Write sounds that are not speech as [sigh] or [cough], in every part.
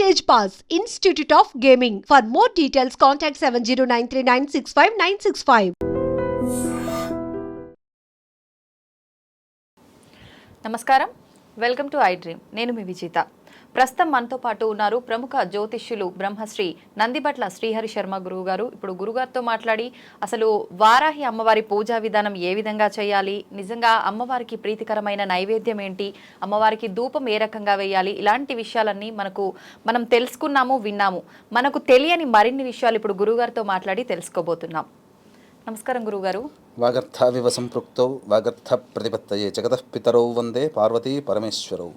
Stage pass institute of gaming for more details contact seven zero nine three nine six five nine six five నమస్కారం. Welcome to I dream నేను మీ విజేత. ప్రస్తుతం మనతో పాటు ఉన్నారు ప్రముఖ జ్యోతిష్యులు బ్రహ్మశ్రీ నందిబట్ల శ్రీహరి శర్మ గురువు గారు ఇప్పుడు గురుగారితో మాట్లాడి అసలు వారాహి అమ్మవారి పూజా విధానం ఏ విధంగా చేయాలి? నిజంగా అమ్మవారికి ప్రీతికరమైన నైవేద్యం ఏంటి? అమ్మవారికి ధూపం ఏ రకంగా వేయాలి? ఇలాంటి విషయాలన్నీ మనకు మనం తెలుసుకున్నాము విన్నాము. మనకు తెలియని మరిన్ని విషయాలు ఇప్పుడు గురుగారితో మాట్లాడి తెలుసుకోబోతున్నాం. నమస్కారం గురుగారు వాగర్థావివ సంపృక్తౌ వాగర్థ ప్రతిపత్తయే జగతః పితరౌ వందే పార్వతీ పరమేశ్వరౌ.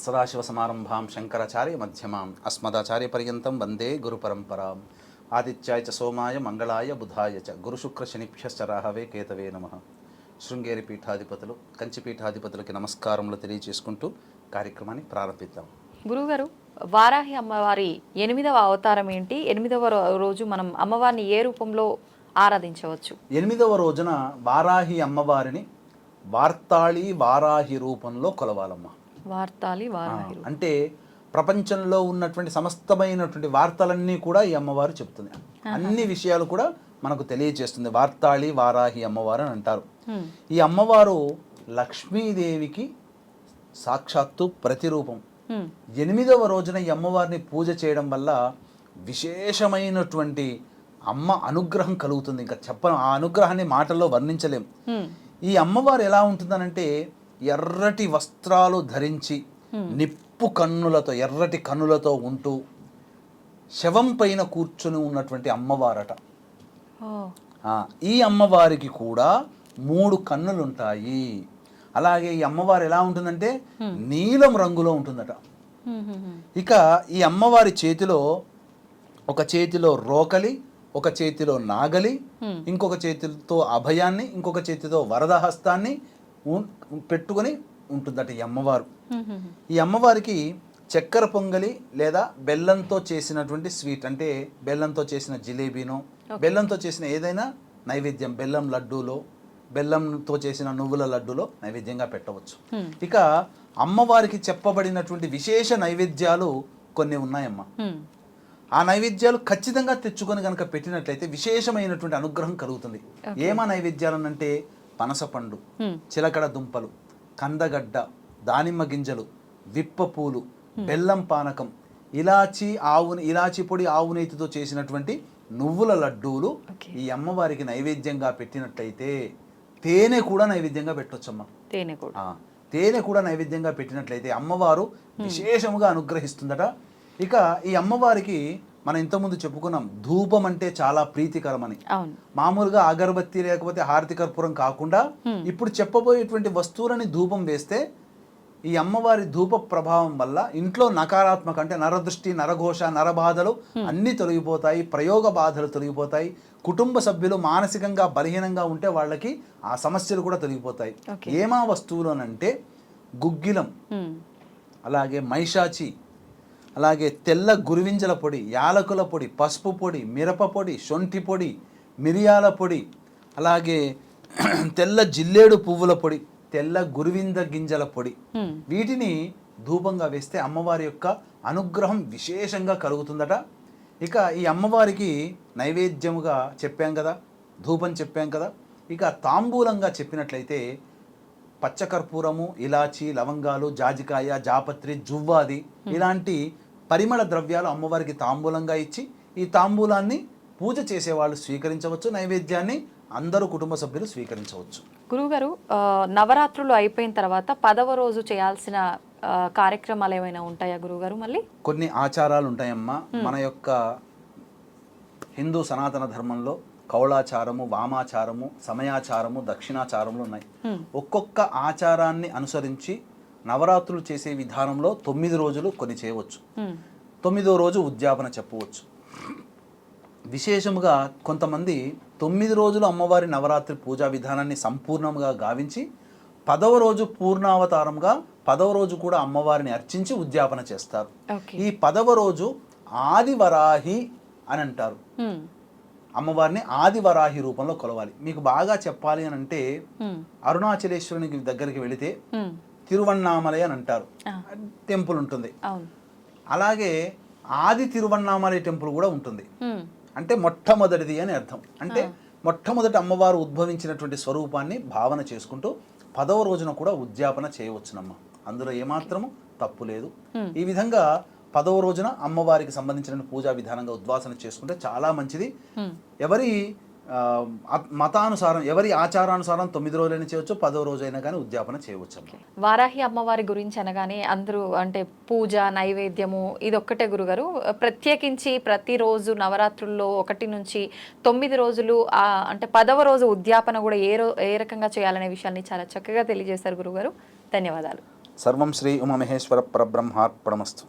సదాశివసమారంభాం శంకరాచార్య మధ్యమాం అస్మదాచార్యపర్యంతం వందే గురుపరంపరాం. ఆదిత్యాయ చ సోమాయ మంగళాయ బుధాయ చ గురుశుక్రశనిభ్యశ్చ రాహవే కేతవే నమ. శృంగేరి పీఠాధిపతులు కంచి పీఠాధిపతులకి నమస్కారములు తెలియజేసుకుంటూ కార్యక్రమాన్ని ప్రారంభిద్దాం. గురుగారు వారాహి అమ్మవారి ఎనిమిదవ అవతారం ఏంటి? ఎనిమిదవ రోజు మనం అమ్మవారిని ఏ రూపంలో ఆరాధించవచ్చు? ఎనిమిదవ రోజున వారాహి అమ్మవారిని వార్తాళి వారాహి రూపంలో కొలవాలమ్మ. వార్తాలి. అంటే ప్రపంచంలో ఉన్నటువంటి సమస్తమైనటువంటి వార్తలన్నీ కూడా ఈ అమ్మవారు చెప్తుంది అన్ని విషయాలు కూడా మనకు తెలియజేస్తుంది వార్తాళి వారాహి అమ్మవారు అని అంటారు. ఈ అమ్మవారు లక్ష్మీదేవికి సాక్షాత్తు ప్రతిరూపం. ఎనిమిదవ రోజున ఈ అమ్మవారిని పూజ చేయడం వల్ల విశేషమైనటువంటి అమ్మ అనుగ్రహం కలుగుతుంది ఇంకా చెప్పను ఆ అనుగ్రహాన్ని మాటల్లో వర్ణించలేం. ఈ అమ్మవారు ఎలా ఉంటుందనంటే ఎర్రటి వస్త్రాలు ధరించి నిప్పు కన్నులతో ఎర్రటి కన్నులతో ఉంటూ శవం పైన కూర్చుని ఉన్నటువంటి అమ్మవారట. ఈ అమ్మవారికి కూడా మూడు కన్నులు ఉంటాయి అలాగే ఈ అమ్మవారు ఎలా ఉంటుందంటే నీలం రంగులో ఉంటుందట. ఇక ఈ అమ్మవారి చేతిలో ఒక చేతిలో రోకలి ఒక చేతిలో నాగలి ఇంకొక చేతితో అభయాన్ని ఇంకొక చేతితో వరదహస్తాన్ని పెట్టుకొని ఉంటుందట ఈ అమ్మవారు. ఈ అమ్మవారికి చక్కెర పొంగలి లేదా బెల్లంతో చేసినటువంటి స్వీట్ అంటే బెల్లంతో చేసిన జిలేబీనో బెల్లంతో చేసిన ఏదైనా నైవేద్యం బెల్లం లడ్డూలో బెల్లంతో చేసిన నువ్వుల లడ్డూలో నైవేద్యంగా పెట్టవచ్చు. ఇక అమ్మవారికి చెప్పబడినటువంటి విశేష నైవేద్యాలు కొన్ని ఉన్నాయమ్మా. ఆ నైవేద్యాలు ఖచ్చితంగా తెచ్చుకొని కనుక పెట్టినట్లయితే విశేషమైనటువంటి అనుగ్రహం కలుగుతుంది. ఏమా నైవేద్యాలు అంటే పనసపండు. చిలకడ దుంపలు కందగడ్డ దానిమ్మ గింజలు విప్ప పూలు బెల్లం పానకం ఇలాచి ఆవు ఇలాచి పొడి ఆవు నెయ్యితో చేసినటువంటి నువ్వుల లడ్డూలు. ఈ అమ్మవారికి నైవేద్యంగా పెట్టినట్లయితే తేనె కూడా నైవేద్యంగా పెట్టొచ్చమ్మా. తేనె కూడా. ఆ, తేనె కూడా నైవేద్యంగా పెట్టినట్లయితే అమ్మవారు విశేషముగా అనుగ్రహిస్తుందట. ఇక ఈ అమ్మవారికి మనం ఇంతకుముందు చెప్పుకున్నాం ధూపం అంటే చాలా ప్రీతికరమని. మామూలుగా అగరబత్తి లేకపోతే హారతి కర్పూరం కాకుండా ఇప్పుడు చెప్పబోయేటువంటి వస్తువులని ధూపం వేస్తే ఈ అమ్మవారి ధూప ప్రభావం వల్ల ఇంట్లో నకారాత్మక అంటే నరదృష్టి నరఘోష నరబాధలు అన్నీ తొలగిపోతాయి ప్రయోగ బాధలు తొలగిపోతాయి కుటుంబ సభ్యులు మానసికంగా బలహీనంగా ఉంటే వాళ్ళకి ఆ సమస్యలు కూడా తొలగిపోతాయి. ఏమా వస్తువులు అనంటే గుగ్గిలం. అలాగే మైషాచి అలాగే తెల్ల గురువింజల పొడి యాలకుల పొడి పసుపు పొడి మిరప పొడి శొంఠి పొడి మిరియాల పొడి అలాగే [clears throat] తెల్ల జిల్లేడు పువ్వుల పొడి తెల్ల గురువింద గింజల పొడి. వీటిని ధూపంగా వేస్తే అమ్మవారి యొక్క అనుగ్రహం విశేషంగా కలుగుతుందట ఇక ఈ అమ్మవారికి నైవేద్యముగా చెప్పాం కదా ధూపం చెప్పాం కదా ఇక తాంబూలంగా చెప్పినట్లయితే పచ్చకర్పూరము ఇలాచి లవంగాలు జాజికాయ జాపత్రి జువ్వాది ఇలాంటి పరిమళ ద్రవ్యాలు అమ్మవారికి తాంబూలంగా ఇచ్చి ఈ తాంబూలాన్ని పూజ చేసేవాళ్ళు స్వీకరించవచ్చు నైవేద్యాన్ని అందరూ కుటుంబ సభ్యులు స్వీకరించవచ్చు. గురువుగారు నవరాత్రులు అయిపోయిన తర్వాత పదవ రోజు చేయాల్సిన కార్యక్రమాలు ఏమైనా ఉంటాయా గురువుగారు మళ్ళీ? కొన్ని ఆచారాలు ఉంటాయమ్మా. మన యొక్క హిందూ సనాతన ధర్మంలో కౌళాచారము వామాచారము సమయాచారము దక్షిణాచారములు ఉన్నాయి. ఒక్కొక్క ఆచారాన్ని అనుసరించి నవరాత్రులు చేసే విధానంలో తొమ్మిది రోజులు కొన్ని చేయవచ్చు. తొమ్మిదో రోజు ఉద్యాపన చెప్పవచ్చు. విశేషముగా కొంతమంది తొమ్మిది రోజులు అమ్మవారి నవరాత్రి పూజా విధానాన్ని సంపూర్ణంగా గావించి పదవ రోజు పూర్ణావతారంగా పదవ రోజు కూడా అమ్మవారిని అర్చించి ఉద్యాపన చేస్తారు. ఈ పదవ రోజు ఆదివరాహి అని అంటారు. అమ్మవారిని ఆదివరాహి రూపంలో కొలవాలి. మీకు బాగా చెప్పాలి అని అంటే. అరుణాచలేశ్వరునికి దగ్గరికి వెళితే. తిరువన్నామలై అని అంటారు. టెంపుల్ ఉంటుంది. అలాగే ఆది తిరువన్నామలై టెంపుల్ కూడా ఉంటుంది. అంటే మొట్టమొదటిది అని అర్థం. అంటే మొట్టమొదటి అమ్మవారు ఉద్భవించినటువంటి స్వరూపాన్ని భావన చేసుకుంటూ పదవ రోజున కూడా ఉద్యాపన చేయవచ్చునమ్మ. అందులో ఏమాత్రము తప్పు లేదు. ఈ విధంగా పదవ రోజున అమ్మవారికి సంబంధించిన పూజా విధానంగా ఉద్వాసన చేసుకుంటే చాలా మంచిది. ఎవరి మతానుసారం ఎవరి ఆచారానుసారం తొమ్మిది రోజులైనా చేయవచ్చు పదవ రోజైనా కానీ ఉద్యాపన చేయవచ్చు వారాహి అమ్మవారి గురించి అనగానే అందరూ అంటే పూజ నైవేద్యము ఇది ఒక్కటే గురుగారు. ప్రత్యేకించి ప్రతిరోజు నవరాత్రుల్లో ఒకటి నుంచి తొమ్మిది రోజులు అంటే పదవ రోజు ఉద్యాపన కూడా ఏ రో ఏ రకంగా చేయాలనే విషయాన్ని చాలా చక్కగా తెలియజేశారు గురుగారు. ధన్యవాదాలు. సర్వం శ్రీ ఉమమహేశ్వర పరబ్రహ్మార్పణమస్తు.